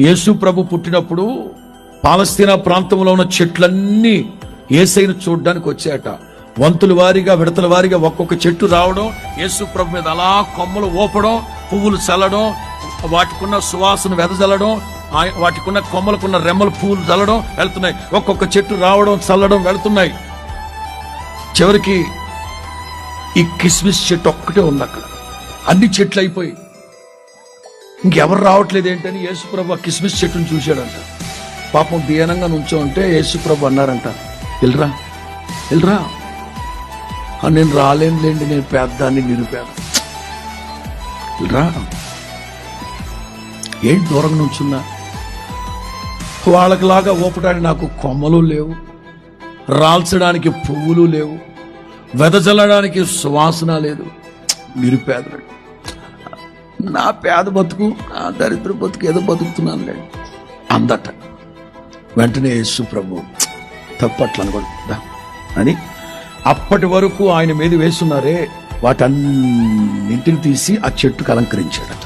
యేసు ప్రభు పుట్టినప్పుడు పాలస్తీనా ప్రాంతంలో ఉన్న చెట్లన్నీ ఏసైను చూడడానికి వచ్చాయట. వంతుల వారిగా విడతల వారిగా ఒక్కొక్క చెట్టు రావడం యేసు ప్రభు మీద అలా కొమ్మలు ఊపడం పువ్వులు చల్లడం వాటికున్న సువాసన వెదజల్లడం ఆయ- వాటికున్న కొమ్మలకున్న రెమ్మలు పువ్వులు చల్లడం వెళ్తున్నాయి. ఒక్కొక్క చెట్టు రావడం చల్లడం వెళ్తున్నాయి. చివరికి ఈ కిస్మిస్ చెట్టు ఒక్కటే ఉంది అక్కడ అన్ని చెట్లు అయిపోయి ఇంకెవరు రావట్లేదు ఏంటని యేసుప్రభు ఆ కిస్మిస్ చెట్టును చూశాడంట. పాపం దీనంగా నుంచో ఉంటే యేసుప్రభు అన్నారంట వెళ్ళరా వెళ్ళరా నేను నేను రాలేనులేండి నేను పేదాన్ని నిరుపేద వెళ్ళరా ఏంటి దూరంగా నుంచున్నా? వాళ్ళకిలాగా ఊపడానికి నాకు కొమ్మలు లేవు రాల్చడానికి పువ్వులు లేవు వెదజల్లడానికి సువాసన లేదు. నిరుపేదలు నా పేద బతుకు నా దరిద్ర బతుకు ఏదో బతుకుతున్నానులే. అందట. వెంటనే యేసు ప్రభు తప్పట్లు అనుకుంటా అని అప్పటి వరకు ఆయన మీద వేస్తున్నారే వాటన్నింటిని తీసి ఆ చెట్టుకు అలంకరించాడు